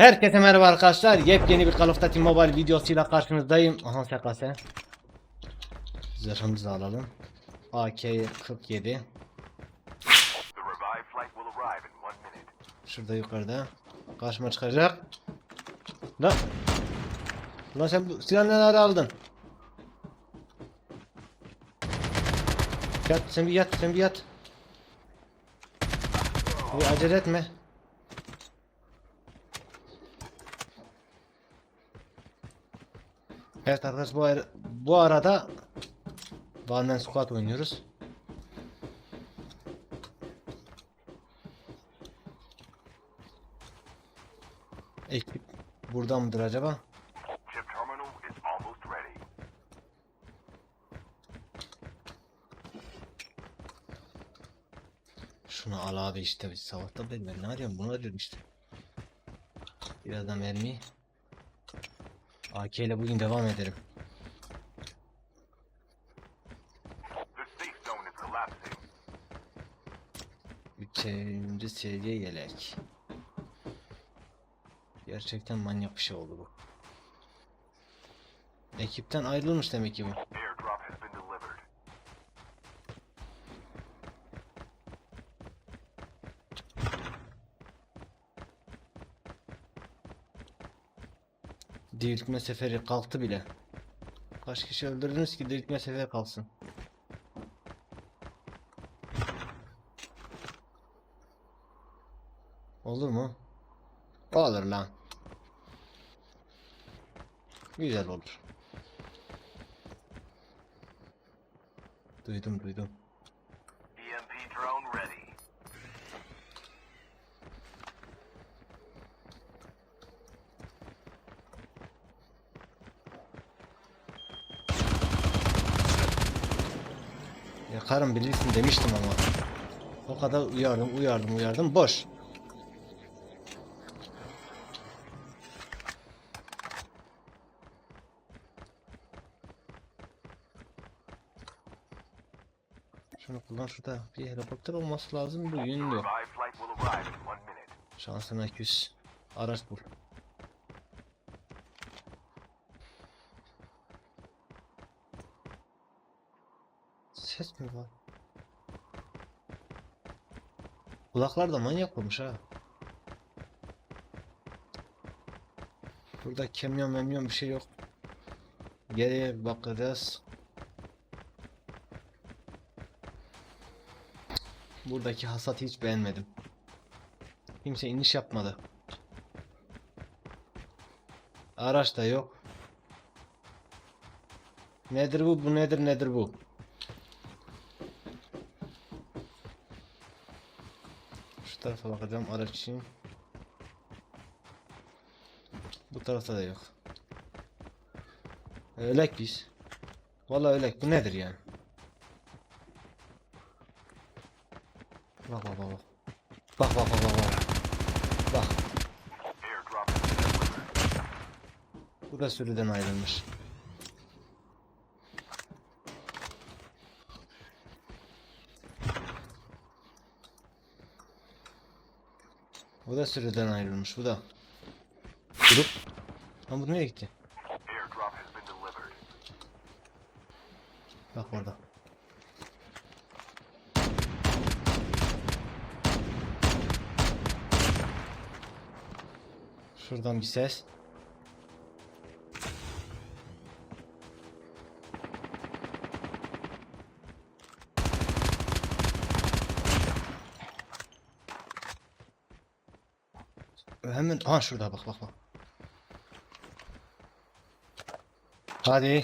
Herkese merhaba arkadaşlar. Yepyeni bir Call of Duty Mobile videosuyla karşınızdayım. Aha SKS. Zırhımızı alalım. AK-47. The revived flight will arrive in one minute. Şurada yukarıda. Karşıma çıkacak. Lan. Lan sen bu silahı neler aldın? Yat sen bir yat sen bir yat. Bir acele etme. Evet arkadaşlar bu, ara- bu arada One Man Squad oynuyoruz. Ekip burada mıdır acaba? Şunu al abi işte sabahtan beri ben ne arıyorum bunu arıyorum işte. Birazdan mermi. AK ile bugün devam collapsing. Üçüncü seviye yelek. Gerçekten manyak bir şey oldu bu. Ekipten ayrılmış demek ki bu. Diriltme seferi kalktı bile. Kaç kişi öldürdünüz ki diriltme seferi kalsın? Olur mu? Olur lan. Güzel olur. Duydum duydum. Yakarım bilirsin demiştim ama. O kadar uyardım uyardım uyardım boş. Şunu kullan şurada bir helikopter olması lazım bu yün yok. Revived flight will arrive in one minute. Şansına küs. Araç bul. Ses mi var? Kulaklar da manyak olmuş ha. Burada kamyon memyon bir şey yok. Geriye bakacağız. Buradaki hasatı hiç beğenmedim. Kimse iniş yapmadı. Araç da yok. Nedir bu? Bu nedir? Nedir bu? Şu tarafa bakacağım araç için. Bu tarafta da yok. Ölek biz. Vallahi ölek. Bu nedir yani? Bak bak bak bak. Bak bak bak bak bak. Bu da sürüden ayrılmış. Bu da sürüden ayrılmış. Bu da. Grup. Lan bu nereye gitti? Bak orada. Şuradan bir ses. Hemen ha şurada bak bak bak. Hadi.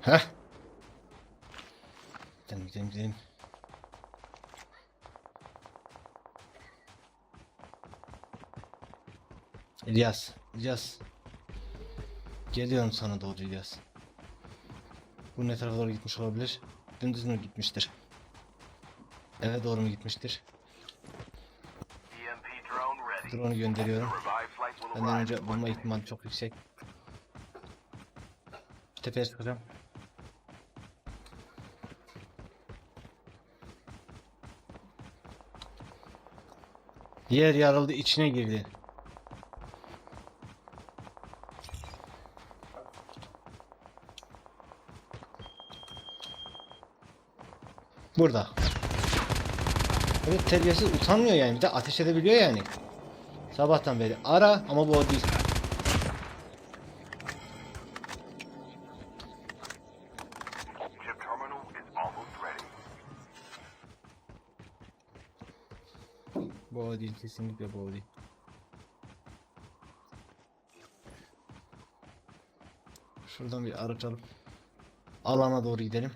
Heh. Gidelim gidelim gidelim. İlyas, İlyas. Geliyorum sana doğru İlyas. Bu ne tarafa doğru gitmiş olabilir? Dümdüz mü gitmiştir? Eve doğru mu gitmiştir? E. Drone'u gönderiyorum. Benden önce bulma ihtimali çok yüksek. Tepeye çıkacağım. Yer yarıldı içine girdi. Burada. Evet terbiyesiz utanmıyor yani bir de ateş edebiliyor yani. Sabahtan beri ara ama bu o değil. Bu o değil kesinlikle bu o değil. Şuradan bir araç alıp alana doğru gidelim.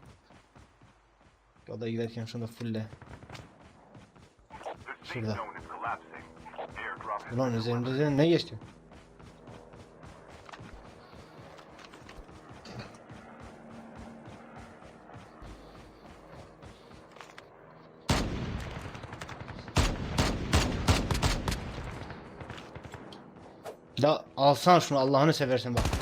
Yola giderken şunu da fulle. Şurada. Ulan üzerimde ne geçti? La alsan şunu Allah'ını seversen bak.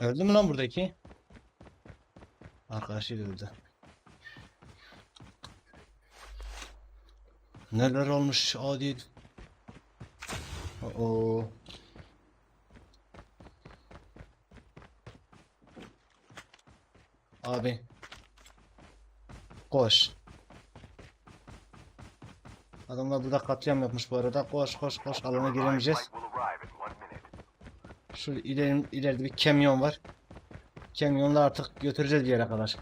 Öldü mü lan buradaki? Arkadaşı da öldü. Neler olmuş adi. Oo. Abi. Koş. Adamlar burada katliam yapmış bu arada. Koş koş koş alana giremeyeceğiz. Şu ileri, ileride bir kamyon var. Kamyonla artık götüreceğiz bir yere kadar.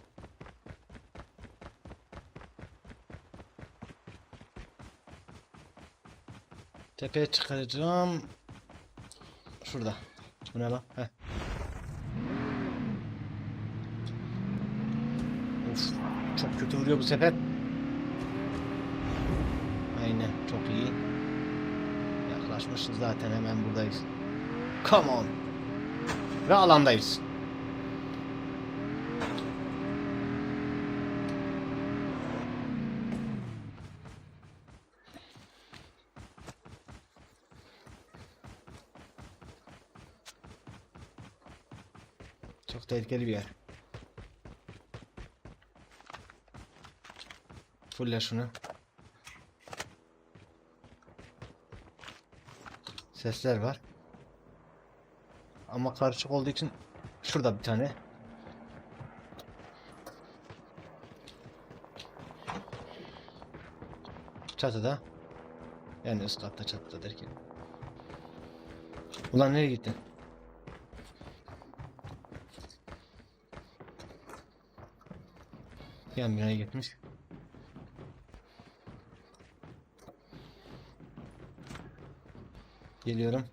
Tepeye çıkaracağım. Şurada. Bu ne lan? Heh. Of, çok kötü vuruyor bu sefer. Aynen, çok iyi. Yaklaşmışız zaten hemen buradayız. Come on. Ve alandayız. Çok tehlikeli bir yer. Fulle şunu. Sesler var. Ama karışık olduğu için şurada bir tane. Çatıda. Yani üst katta çatıda derken. Ulan nereye gittin? Yan binaya gitmiş. Geliyorum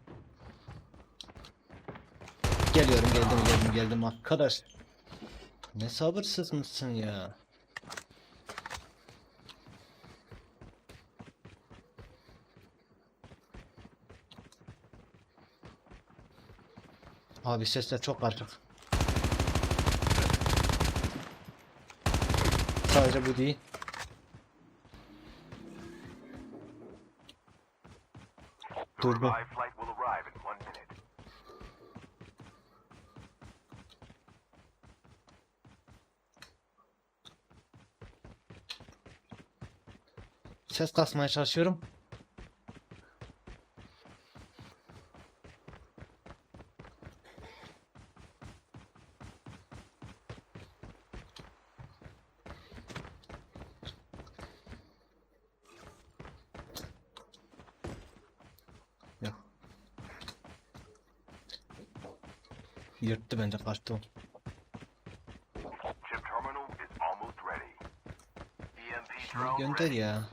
geldim arkadaş. Ne sabırsız mısın ya? Abi sesler çok karışık. Sadece bu değil. Durdum. Ses kasmaya çalışıyorum. Yok. Yırttı bence kaçtı o. Chip terminal is almost ready. EMP Şunu drone gönder ready. ya.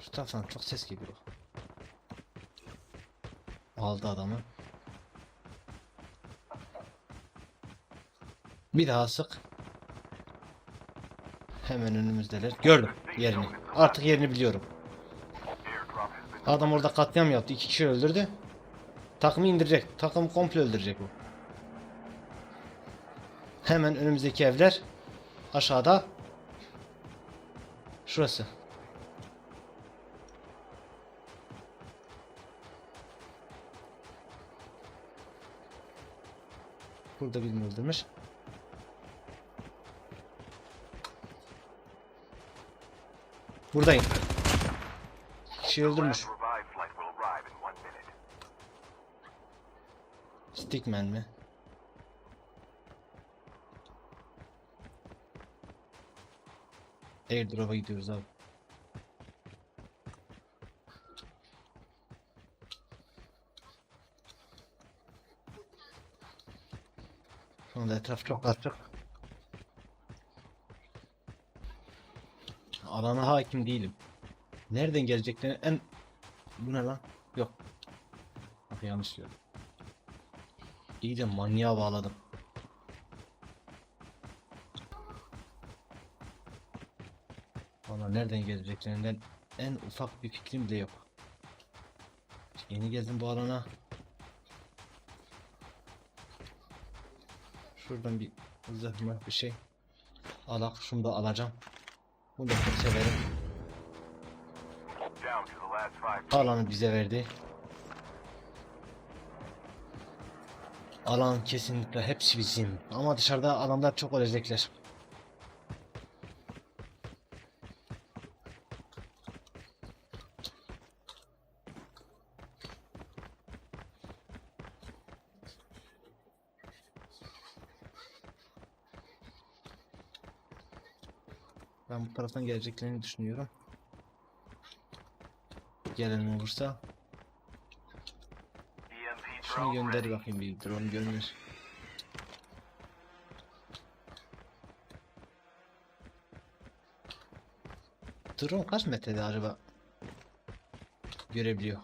Şu taraftan çok ses geliyor. Aldı adamı. Bir daha sık. Hemen önümüzdeler. Gördüm yerini. Artık yerini biliyorum. Adam orada katliam yaptı. iki kişi öldürdü. Takımı indirecek. Takımı komple öldürecek bu. Hemen önümüzdeki evler. Aşağıda. Şurası. Burada birini öldürmüş. Buradayım. Kişi öldürmüş. Stickman mi? Airdrop'a gidiyoruz abi. Anda etraf çok açık. Alana hakim değilim. Nereden geleceklerini en... Bu ne lan? Yok. Bak yanlış diyorum. İyice manyağa bağladım. Valla nereden geleceklerinden en ufak bir fikrim bile yok. Yeni geldim bu alana. Şuradan bir zırhma bir şey. Alak şunu da alacağım. Bunu da çok severim. Alanı bize verdi. Alan kesinlikle hepsi bizim. Ama dışarıda adamlar çok ölecekler. Ben bu taraftan geleceklerini düşünüyorum. Gelen olursa şunu gönder bakayım bir drone görünür. Drone kaç metrede acaba? Görebiliyor.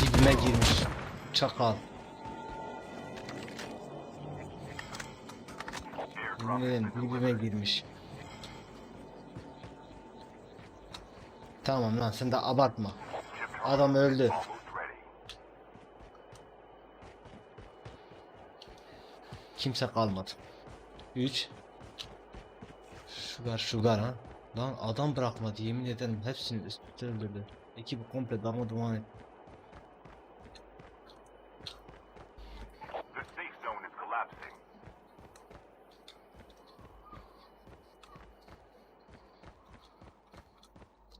Dibime girmiş. Çakal. Ederim dibime girmiş. Tamam lan sen de abartma. Adam öldü. Kimse kalmadı. 3 Sugar sugar ha. Lan adam bırakmadı yemin ederim hepsini üst üste öldürdü. Ekibi komple darma et. The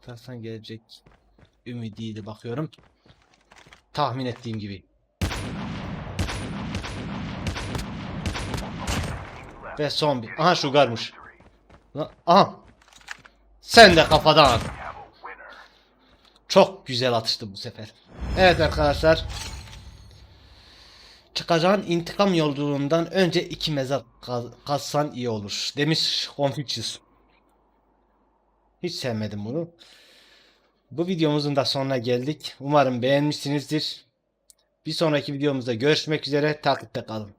taraftan gelecek ümidiyle bakıyorum. Tahmin ettiğim gibi. Ve son bir. Aha sugarmış. Aha. Sen de kafadan. Çok güzel atıştı bu sefer. Evet arkadaşlar. Çıkacağın intikam yolculuğundan önce iki mezar kaz- kazsan iyi olur. Demiş Confucius. Hiç sevmedim bunu. Bu videomuzun da sonuna geldik. Umarım beğenmişsinizdir. Bir sonraki videomuzda görüşmek üzere. Takipte kalın.